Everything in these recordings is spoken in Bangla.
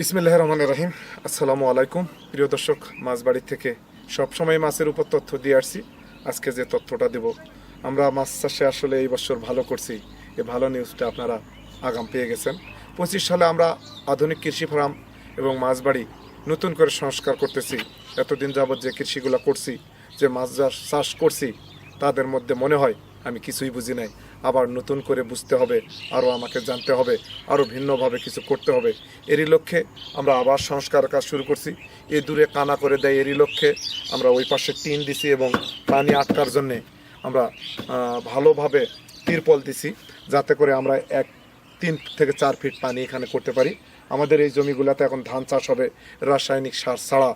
বিসমিল্লাহ রহমান রাহিম। আসসালামু আলাইকুম। প্রিয় দর্শক মাছ বাড়ির থেকে সবসময় মাছের উপর তথ্য দিয়ে আসছি। আজকে যে তথ্যটা দেব, আমরা মাছ চাষে আসলে এই বছর ভালো করছি। এই ভালো নিউজটা আপনারা আগাম পেয়ে গেছেন। পঁচিশ সালে আমরা আধুনিক কৃষি ফার্ম এবং মাছ বাড়ি নতুন করে সংস্কার করতেছি। এতদিন যাবৎ যে কৃষিগুলো করছি, যে মাছ চাষ করছি, তাদের মধ্যে মনে হয় আমি কিছুই বুঝি নাই। আবার নতুন করে বুঝতে হবে, আরও আমাকে জানতে হবে, আরও ভিন্নভাবে কিছু করতে হবে। এরই লক্ষ্যে আমরা আবার সংস্কার কাজ শুরু করছি। এ দূরে কানা করে দেয় এরই লক্ষ্যে আমরা ওই পাশে টিন দিছি এবং পানি আটকার জন্যে আমরা ভালোভাবে তিরপল দিছি, যাতে করে আমরা এক, তিন থেকে চার ফিট পানি এখানে করতে পারি। আমাদের এই জমিগুলোতে এখন ধান চাষ হবে, রাসায়নিক সার ছাড়া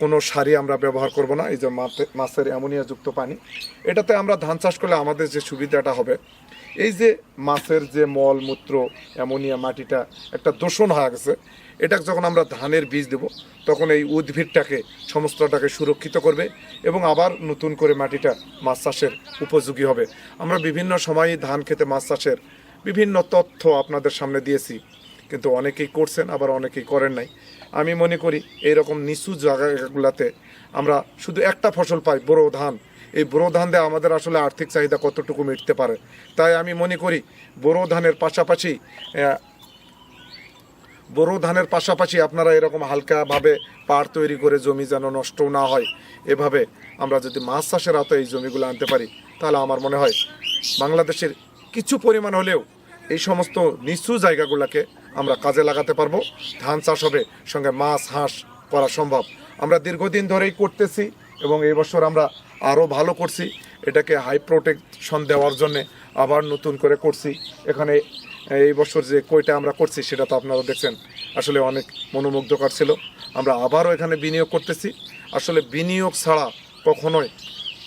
কোনো সারই আমরা ব্যবহার করব না, এই যে মাছের অ্যামোনিয়াযুক্ত পানি। এটাতে আমরা ধান চাষ করলে আমাদের যে সুবিধাটা হবে, এই যে মাছের যে মল, মূত্র, অ্যামোনিয়া, মাটিটা একটা দূষণ হয়ে গেছে, এটা যখন আমরা ধানের বীজ দেব, তখন এই উদ্ভিদটাকে, সমস্তটাকে সুরক্ষিত করবে এবং আবার নতুন করে মাটিটা মাছ চাষের উপযোগী হবে। আমরা বিভিন্ন সময় ধান খেতে মাছ চাষের বিভিন্ন তথ্য আপনাদের সামনে দিয়েছি। কিন্তু অনেকেই করছেন, আবার অনেকেই করেন নাই। আমি মনে করি এইরকম নিচু জায়গাগুলোতে আমরা শুধু একটা ফসল পাই, বোরো ধান। এই বোরো ধান দিয়ে আমাদের আসলে আর্থিক চাহিদা কতটুকু মিটতে পারে? তাই আমি মনে করি বোরো ধানের পাশাপাশি বোরো ধানের পাশাপাশি আপনারা এরকম হালকাভাবে পাড় তৈরি করে জমি যেন নষ্ট না হয়, এভাবে আমরা যদি মাছ চাষের আওতায় এই জমিগুলো আনতে পারি, তাহলে আমার মনে হয় বাংলাদেশের কিছু পরিমাণ হলেও এই সমস্ত নিচু জায়গাগুলোকে আমরা কাজে লাগাতে পারব। ধান চাষ হবে, সঙ্গে মাছ, হাঁস করা সম্ভব। আমরা দীর্ঘদিন ধরেই করতেছি এবং এই বছর আমরা আরও ভালো করছি। এটাকে হাই প্রোটেকশন দেওয়ার জন্য আবার নতুন করে করছি। এখানে এই বছর যে কইটা আমরা করছি সেটা তো আপনারা দেখছেন। আসলে অনেক মনোমুগ্ধকর ছিল। আমরা আবারও এখানে বিনিয়োগ করতেছি। আসলে বিনিয়োগ ছাড়া কখনোই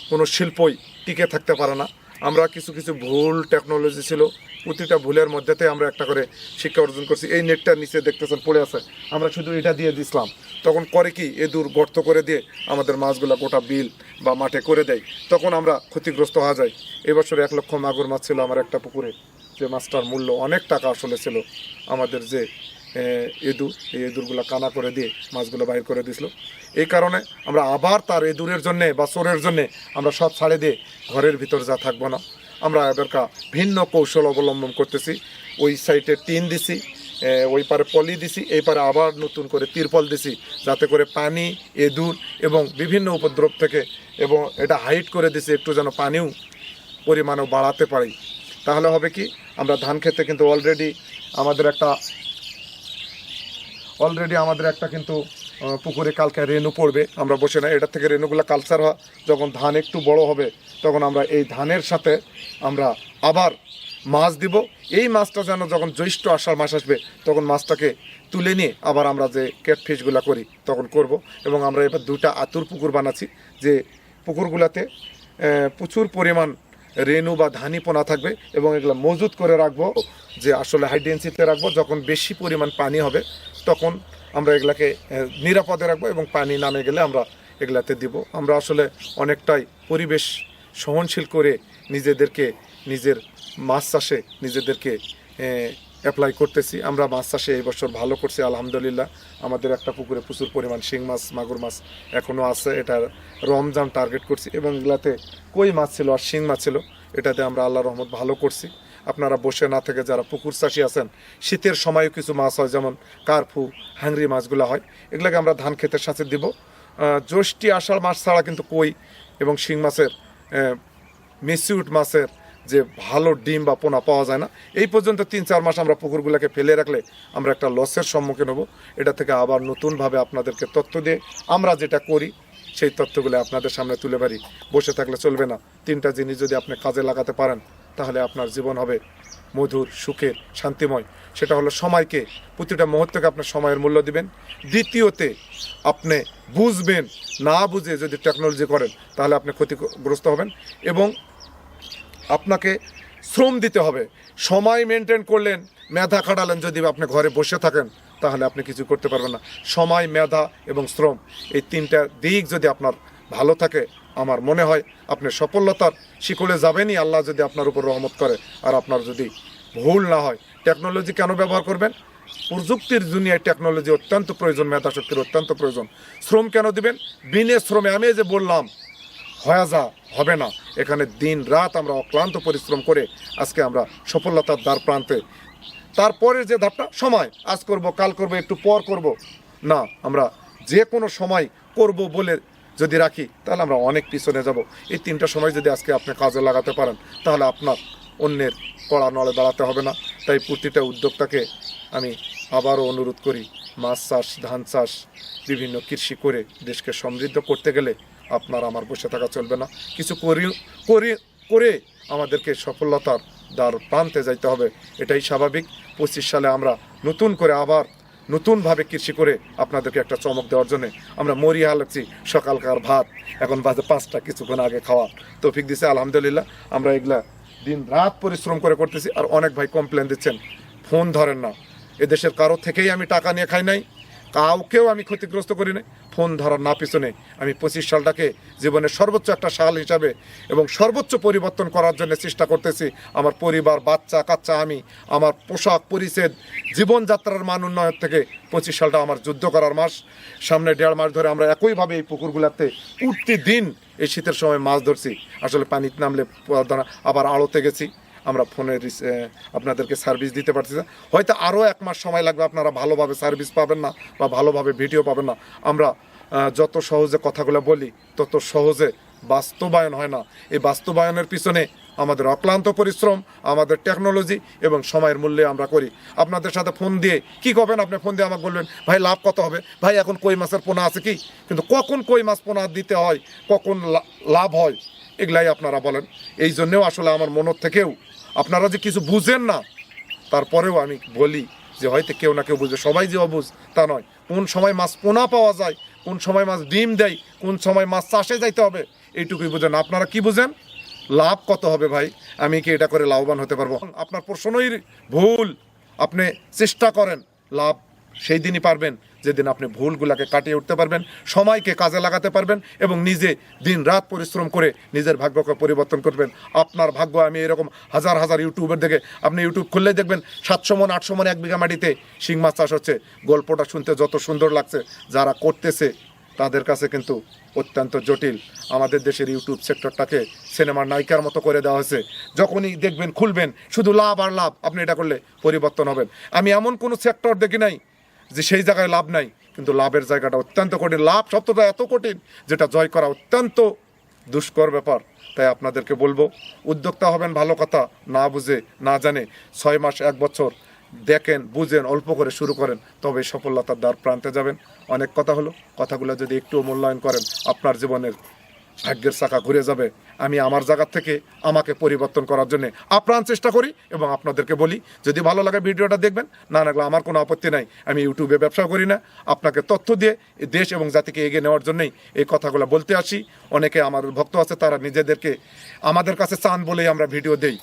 কোনো শিল্পই টিকে থাকতে পারে না। আমরা কিছু কিছু ভুল টেকনোলজি ছিল, প্রতিটা ভুলের মধ্যেতে আমরা একটা করে শিক্ষা অর্জন করছি। এই নেটটা নিচে দেখতেছেন, পড়ে আছে। আমরা শুধু এটা দিয়ে দিছিলাম। তখন করে কি? এ দূর গর্ত করে দিয়ে আমাদের মাছগুলা গোটা বিল বা মাঠে করে দেয়। তখন আমরা ক্ষতিগ্রস্ত হওয়া যায়। এবছর এক লক্ষ মাগুর মাছ ছিল আমার একটা পুকুরে। যে মাছটার মূল্য অনেক টাকা আসলে ছিল। আমাদের যে এদুর এই এদুরগুলো কানা করে দিয়ে মাছগুলো বাইর করে দিছিল। এই কারণে আমরা আবার তার এদুরের জন্যে বা চোরের জন্যে আমরা সব ছাড়ে দিয়ে ঘরের ভিতর যা থাকব না। আমরা এদেরকে ভিন্ন কৌশল অবলম্বন করতেছি। ওই সাইডে টিন দিছি ওই পারে পলি দিছি, এই পারে আবার নতুন করে তিরপল দিছি, যাতে করে পানি এদুর এবং বিভিন্ন উপদ্রব থেকে এবং এটা হাইট করে দিছি একটু যেন পানিও পরিমাণও বাড়াতে পারি। তাহলে হবে কি, আমরা ধান খেতে কিন্তু অলরেডি আমাদের একটা অলরেডি আমাদের একটা কিন্তু পুকুরে কালকে রেনু পড়বে। আমরা বসে না এটা থেকে রেনুগুলো কালচার হয়। যখন ধান একটু বড় হবে, তখন আমরা এই ধানের সাথে আমরা আবার মাছ দিব। এই মাছটা যেন যখন জ্যৈষ্ঠ আষাঢ় মাস আসবে, তখন মাছটাকে তুলে নিয়ে আবার আমরা যে ক্যাটফিশগুলো করি, তখন করব। এবং আমরা এবার দুটা আতুর পুকুর বানাচ্ছি, যে পুকুরগুলোতে প্রচুর পরিমাণ রেনু বা ধানি পোনা থাকবে এবং এগুলো মজুত করে রাখব, যে আসলে হাই ডেন্সিতে রাখব। যখন বেশি পরিমাণ পানি হবে তখন আমরা এগুলাকে নিরাপদে রাখব এবং পানি নামে গেলে আমরা এগুলাতে দিব। আমরা আসলে অনেকটাই পরিবেশ সহনশীল করে নিজেদেরকে, নিজের মাছ চাষে নিজেদেরকে অ্যাপ্লাই করতেছি। আমরা মাছ চাষে এই বছর ভালো করছি, আলহামদুলিল্লাহ। আমাদের একটা পুকুরে প্রচুর পরিমাণ শিং মাছ, মাগুর মাছ এখনও আছে। এটা রমজান টার্গেট করছি এবং এগুলাতে কই মাছ ছিল আর শিং মাছ ছিল, এটাতে আমরা আল্লাহ রহমত ভালো করছি। আপনারা বসে না থেকে যারা পুকুর চাষি আছেন, শীতের সময়ও কিছু মাছ হয়, যেমন কার্ফু হাংরি মাছগুলো হয়। এগুলোকে আমরা ধান ক্ষেতের সাথে দিব। জ্যৈষ্ঠী আষাঢ় মাছ ছাড়া কিন্তু কই এবং শিং মাছের মিসিউট মাছের যে ভালো ডিম বা পোনা পাওয়া যায় না, এই পর্যন্ত তিন চার মাস আমরা পুকুরগুলোকে ফেলে রাখলে আমরা একটা লসের সম্মুখীন হব। এটা থেকে আবার নতুনভাবে আপনাদেরকে তথ্য দিয়ে আমরা যেটা করি, সেই তথ্যগুলো আপনাদের সামনে তুলে পারি বসে থাকলে চলবে না। তিনটা জিনিস যদি আপনি কাজে লাগাতে পারেন তাহলে আপনার জীবন হবে মধুর, সুখের, শান্তিময়। সেটা হলো সময়কে, প্রতিটা মুহূর্তকে আপনার সময়ের মূল্য দিবেন। দ্বিতীয়তে, আপনি বুঝবেন, না বুঝে যদি টেকনোলজি করেন, তাহলে আপনি ক্ষতিগ্রস্ত হবেন এবং আপনাকে শ্রম দিতে হবে। সময় মেনটেন করলেন, মেধা খাটালেন যদি আপনি ঘরে বসে থাকেন, তাহলে আপনি কিছু করতে পারবেন না। সময়, মেধা এবং শ্রম, এই তিনটা দিক যদি আপনার ভালো থাকে, আমার মনে হয় আপনি সফলতার শিকলে যাবেনই, আল্লাহ যদি আপনার উপর রহমত করে। আর আপনার যদি ভুল না হয় টেকনোলজি কেন ব্যবহার করবেন? প্রযুক্তির দুনিয়ায় টেকনোলজি অত্যন্ত প্রয়োজন, মেধাশক্তির অত্যন্ত প্রয়োজন। শ্রম কেন দিবেন? বিনে শ্রমে, আমি যে বললাম হয়ে যা হবে না। এখানে দিন রাত আমরা অক্লান্ত পরিশ্রম করে আজকে আমরা সফলতার দ্বার প্রান্তে। তারপরের যে ধাপটা, সময়। আজ করব, কাল করব, একটু পর করব। না, আমরা যে কোনো সময় করব বলে যদি রাখি, তাহলে আমরা অনেক পিছনে যাব। এই তিনটা সময় যদি আজকে আপনি কাজে লাগাতে পারেন, তাহলে আপনার অন্যের কড়া নলে দাঁড়াতে হবে না। তাই প্রতিটা উদ্যোক্তাকে আমি আবারও অনুরোধ করি, মাছ চাষ, ধান চাষ, বিভিন্ন কৃষি করে দেশকে সমৃদ্ধ করতে গেলে আপনার আমার বসে থাকা চলবে না। কিছু করি করি, করে আমাদেরকে সফলতার দ্বার প্রান্তে যাইতে হবে, এটাই স্বাভাবিক। পঁচিশ সালে আমরা নতুন করে আবার নতুনভাবে কৃষি করে আপনাদেরকে একটা চমক দেওয়ার জন্য আমরা মরিয়া লাগছি সকালকার ভাত। এখন বাজে পাঁচটা, কিছুক্ষণ আগে খাওয়া তৌফিক দিছে, আলহামদুলিল্লাহ। আমরা এগুলা দিন রাত পরিশ্রম করে করতেছি আর অনেক ভাই কমপ্লেন দিচ্ছেন ফোন ধরেন না। এদেশের কারও থেকেই আমি টাকা নিয়ে খাই নাই, কাউকেও আমি ক্ষতিগ্রস্ত করি নাই। ফোন ধরার না পিছনে আমি পঁচিশ সালটাকে জীবনের সর্বোচ্চ একটা সাল হিসাবে এবং সর্বোচ্চ পরিবর্তন করার জন্য চেষ্টা করতেছি। আমার পরিবার, বাচ্চা, কাচ্চা, আমি, আমার পোশাক পরিচ্ছেদ, জীবনযাত্রার মান উন্নয়ন থেকে পঁচিশ সালটা আমার যুদ্ধ করার মাস। সামনে দেড় মাস ধরে আমরা একইভাবে এই পুকুরগুলোতে প্রতিদিন এই শীতের সময় মাছ ধরছি। আসলে পানিতে নামলে আবার আড়তে গেছি। আমরা ফোনের আপনাদেরকে সার্ভিস দিতে পারছি না। হয়তো আরও এক মাস সময় লাগবে, আপনারা ভালোভাবে সার্ভিস পাবেন না বা ভালোভাবে ভিডিও পাবেন না। আমরা যত সহজে কথাগুলো বলি, তত সহজে বাস্তবায়ন হয় না। এই বাস্তবায়নের পিছনে আমাদের অক্লান্ত পরিশ্রম, আমাদের টেকনোলজি এবং সময়ের মূল্যে আমরা করি। আপনাদের সাথে ফোন দিয়ে, কি করবেন আপনি? ফোন দিয়ে আমাকে বলবেন, ভাই, লাভ কত হবে? ভাই, এখন কই মাছের পোনা আছে কি? কিন্তু কখন কই মাছ পোনা দিতে হয়, কখন লাভ হয়, এগুলাই আপনারা বলেন। এই জন্যেও আসলে আমার মনের থেকেও আপনারা যে কিছু বুঝেন না, তারপরেও আমি বলি যে হয়তো কেউ না কেউ বুঝে সবাই যে অবুঝ, তা নয়। কোন সময় মাছ পোনা পাওয়া যায়, কোন সময় মাছ ডিম দেয়, কোন সময় মাছ চাষে যাইতে হবে, এইটুকুই বুঝেন। আপনারা কি বুঝেন? লাভ কত হবে ভাই? আমি কি এটা করে লাভবান হতে পারব? আপনার প্রশ্নই ভুল। আপনি চেষ্টা করেন, লাভ সেই দিনই পারবেন। যেদিন আপনি ভুলগুলাকে কাটিয়ে উঠতে পারবেন, সময়কে কাজে লাগাতে পারবেন এবং নিজে দিন রাত পরিশ্রম করে নিজের ভাগ্যকে পরিবর্তন করবেন। আপনার ভাগ্য, আমি এরকম হাজার হাজার ইউটিউবের দেখে আপনি ইউটিউব খুললেই দেখবেন সাতশো মন, আটশো মন, এক বিঘা মাটিতে শিং মাছ চাষ হচ্ছে। গল্পটা শুনতে যত সুন্দর লাগছে, যারা করতেছে তাদের কাছে কিন্তু অত্যন্ত জটিল। আমাদের দেশের ইউটিউব সেক্টরটাকে সিনেমার নায়িকার মতো করে দেওয়া হয়েছে। যখনই দেখবেন, খুলবেন, শুধু লাভ আর লাভ, আপনি এটা করলে পরিবর্তন হবেন। আমি এমন কোনো সেক্টর দেখি নাই যে সেই জায়গায় লাভ নাই, কিন্তু লাভের জায়গাটা অত্যন্ত কঠিন। লাভ শব্দটা এত কঠিন যেটা জয় করা অত্যন্ত দুষ্কর ব্যাপার। তাই আপনাদেরকে বলব, উদ্যোক্তা হবেন ভালো কথা, না বুঝে, না জানে, ছয় মাস, এক বছর দেখেন, বুঝেন, অল্প করে শুরু করেন, তবে সফলতার দ্বার প্রান্তে যাবেন। অনেক কথা হলো, কথাগুলো যদি একটু মূল্যায়ন করেন, আপনার জীবনের ভাগ্যের চাকা ঘুরে যাবে। আমি আমার জায়গার থেকে আমাকে পরিবর্তন করার জন্য আপ্রাণ চেষ্টা করি এবং আপনাদেরকে বলি, যদি ভালো লাগে ভিডিওটা দেখবেন, না লাগলে আমার কোনো আপত্তি নাই। আমি ইউটিউবে ব্যবসা করি না। আপনাকে তথ্য দিয়ে দেশ এবং জাতিকে এগিয়ে নেওয়ার জন্যই এই কথাগুলো বলতে আসি। অনেকে আমার ভক্ত আছে, তারা নিজেদেরকে আমাদের কাছে চান বলেই আমরা ভিডিও দেই।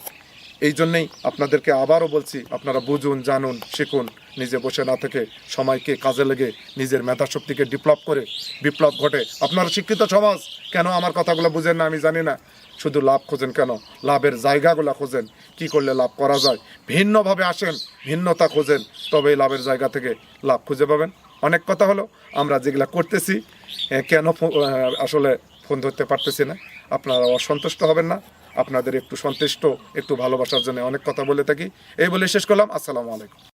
এই জন্যেই আপনাদেরকে আবারও বলছি, আপনারা বুঝুন, জানুন, শিখুন, নিজে বসে না থেকে সময়কে কাজে লেগে নিজের মেধাশক্তিকে ডেভেলপ করে বিপ্লব ঘটে। আপনারা শিক্ষিত সমাজ, কেন আমার কথাগুলো বুঝেন না আমি জানি না। শুধু লাভ খোঁজেন কেন? লাভের জায়গাগুলো খোঁজেন। কি করলে লাভ করা যায়? ভিন্নভাবে আসেন, ভিন্নতা খোঁজেন, তবেই লাভের জায়গা থেকে লাভ খুঁজে পাবেন। অনেক কথা হলো, আমরা যেগুলা করতেছি কেন আসলে ফোন ধরতে পারতেছি না? আপনারা অসন্তুষ্ট হবেন না। আপনাদের একটু সন্তুষ্ট, একটু ভালোবাসার জন্য অনেক কথা বলে থাকি। এই বলে শেষ করলাম। আসসালামু আলাইকুম।